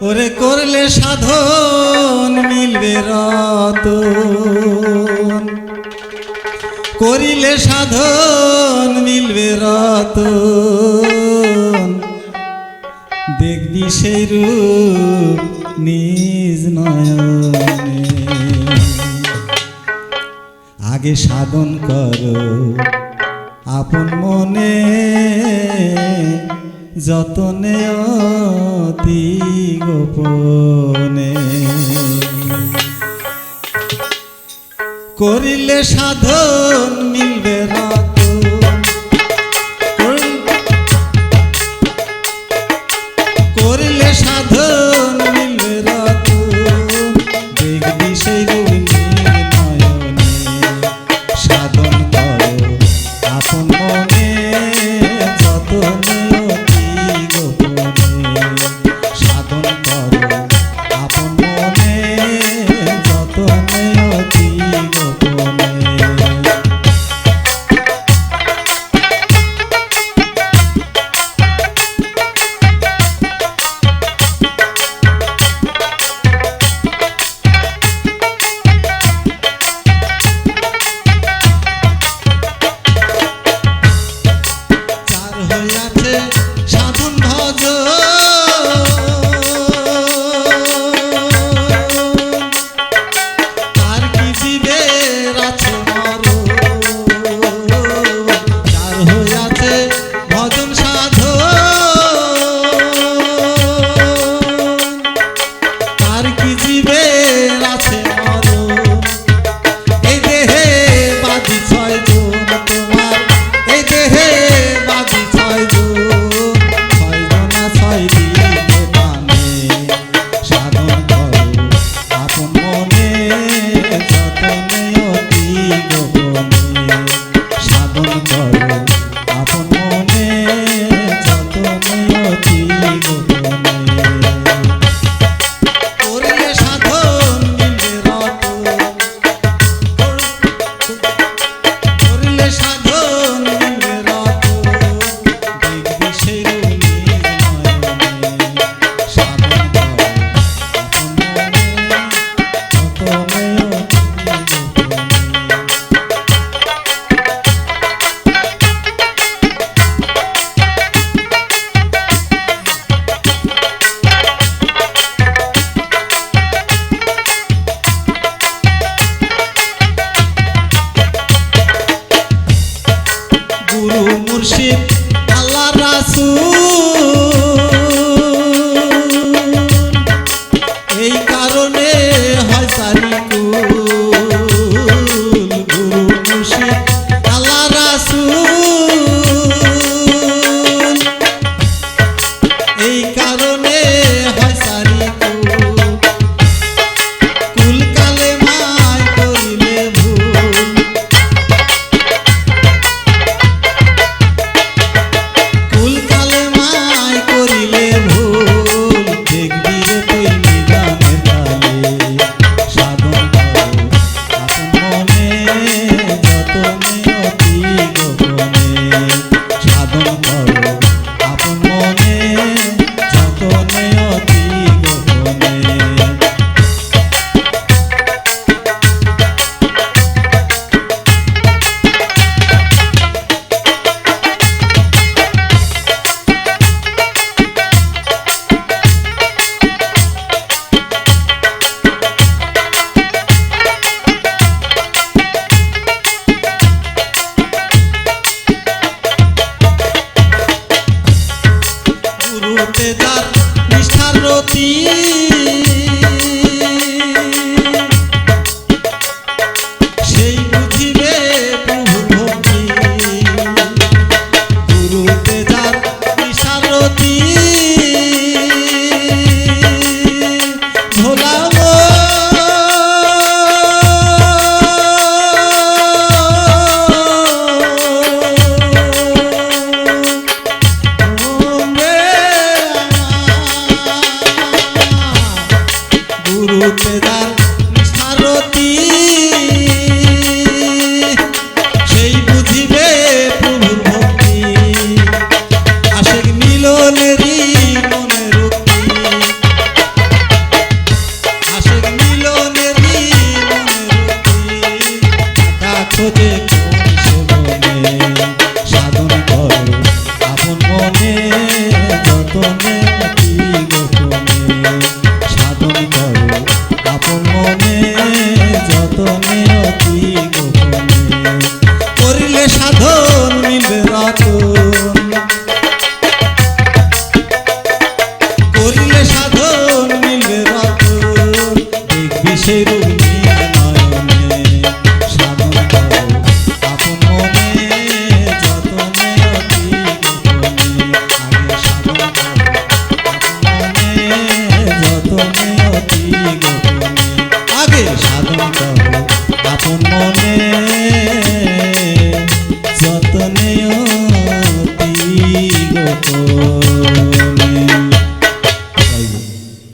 ওরে করলে সাধন মিলবে রত করিলে সাধন মিলবে রত দেখবি সেই রূপ নিজ নয় আগে সাধন করো, আপন মনে যতনে অতি গোপনে। করিলে সাধন মিলবে রাত see আপন মনে